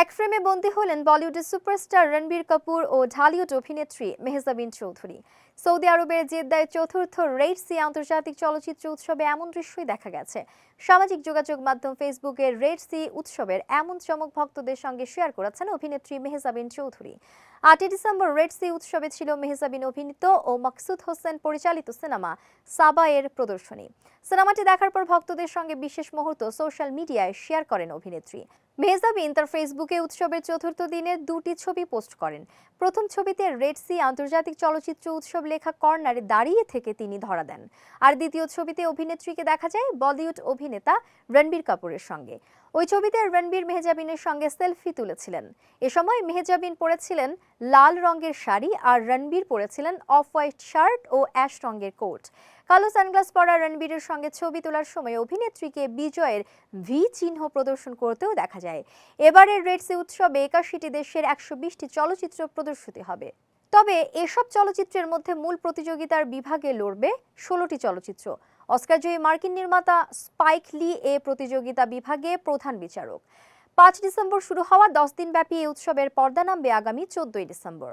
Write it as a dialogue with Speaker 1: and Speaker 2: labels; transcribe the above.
Speaker 1: এক ফ্রেমে বন্দী হলেন বলিউডের সুপারস্টার রণবীর কাপুর ও ঢালিউড অভিনেত্রী মেহজাবিন চৌধুরী। সৌদি আরবের জেদ্দায় চতুর্থ রেড সি আন্তর্জাতিক চলচ্চিত্র উৎসবে এমন দৃশ্যই দেখা গেছে। সামাজিক যোগাযোগ মাধ্যম ফেসবুকে রেড সি উৎসবের এমন চমক ভক্তদের সঙ্গে শেয়ার করেছেন অভিনেত্রী মেহজাবিন চৌধুরী। আটই ডিসেম্বর রেড সি উৎসবে ছিল মেহজাবিন অভিনীত ও মকসুদ হোসেন পরিচালিত সিনেমা সাবা এর প্রদর্শনী। সিনেমাটি দেখার পর ভক্তদের সঙ্গে বিশেষ মুহূর্ত সোশ্যাল মিডিয়ায় শেয়ার করেন অভিনেত্রী। মেহজাবিন তার ফেসবুকে উৎসবের চতুর্থ দিনে দুটি ছবি পোস্ট করেন। প্রথম ছবিতে রেড সি আন্তর্জাতিক চলচ্চিত্র উৎসব লেখা কর্নারে দাঁড়িয়ে থেকে তিনি ধরা দেন। আর দ্বিতীয় ছবিতে অভিনেত্রীকে দেখা যায় বলিউড অভিনেতা রণবীর কাপুরের সঙ্গে। ওই ছবিতে রণবীর মেহজাবিনের সঙ্গে সেলফি তুলেছিলেন। এ সময় মেহজাবিন পরেছিলেন লাল রঙের শাড়ি আর রণবীর পরেছিলেন অফ হোয়াইট শার্ট ও অ্যাশ রঙের কোট। কালো সানগ্লাস পরা রণবীরের সঙ্গে ছবি তোলার সময় অভিনেত্রীকে বিজয়ের ভি চিহ্ন প্রদর্শন করতেও দেখা যায়। এবারের রেড সি উৎসবে একাশিটি দেশের একশো বিশটি চলচ্চিত্র প্রদর্শিত হবে। তবে এসব চলচ্চিত্রের মধ্যে মূল প্রতিযোগিতার বিভাগে লড়বে ষোলোটি চলচ্চিত্র। অস্কারজয়ী মার্কিন নির্মাতা স্পাইক লি এ প্রতিযোগিতা বিভাগে প্রধান বিচারক। পাঁচ ডিসেম্বর শুরু হওয়া দশ দিনব্যাপী এই উৎসবের পর্দা নামবে আগামী চোদ্দই ডিসেম্বর।